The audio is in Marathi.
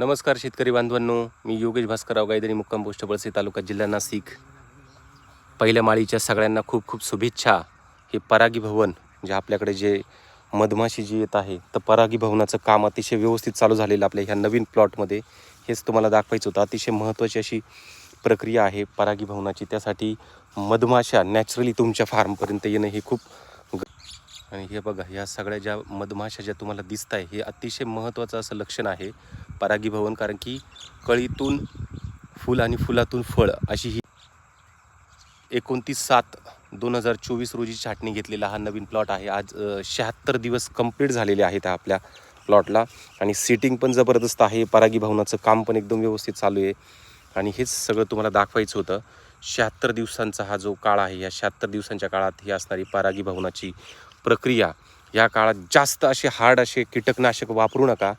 नमस्कार शेतकरी बांधवांनो मी योगेश भास्करराव गायदरी मुक्काम पोस्ट बळसे तालुका जिल्हा नाशिक. पहिल्या माळीच्या सगळ्यांना खूप खूप शुभेच्छा. हे परागी भवन जे आपल्याकडे जे मधमाशी जी येत आहे तर परागी भवनाचं काम अतिशय व्यवस्थित चालू झालेलं आपल्या ह्या नवीन प्लॉटमध्ये. हेच तुम्हाला दाखवायचं होतं. अतिशय महत्त्वाची अशी प्रक्रिया आहे परागी भवनाची. त्यासाठी मधमाशा नॅचरली तुमच्या फार्मपर्यंत येणं हे खूप ग- आणि हे बघा ह्या सगळ्या ज्या मधमाशा ज्या तुम्हाला दिसत आहे हे अतिशय महत्त्वाचं असं लक्षण आहे. परागीभवन कारण की कळीतून फुल आणि फुलातून फळ अशी ही एकोणतीस सात दोन हजार चोवीस रोजी छाटणी घेतलेला हा नवीन प्लॉट आहे. आज शहात्तर दिवस कंप्लीट झालेले आहेत आपल्या प्लॉटला आणि सिटिंग पण जबरदस्त आहे. परागी भवनाचं काम पण एकदम व्यवस्थित चालू आहे. आणि हेच सगळं तुम्हाला दाखवायचं होतं. शहात्तर दिवसांचा हा जो काळ आहे या शहात्तर दिवसांच्या काळात ही असणारी परागी भवनाची प्रक्रिया. या काळात जास्त असे हार्ड असे कीटकनाशक वापरू नका.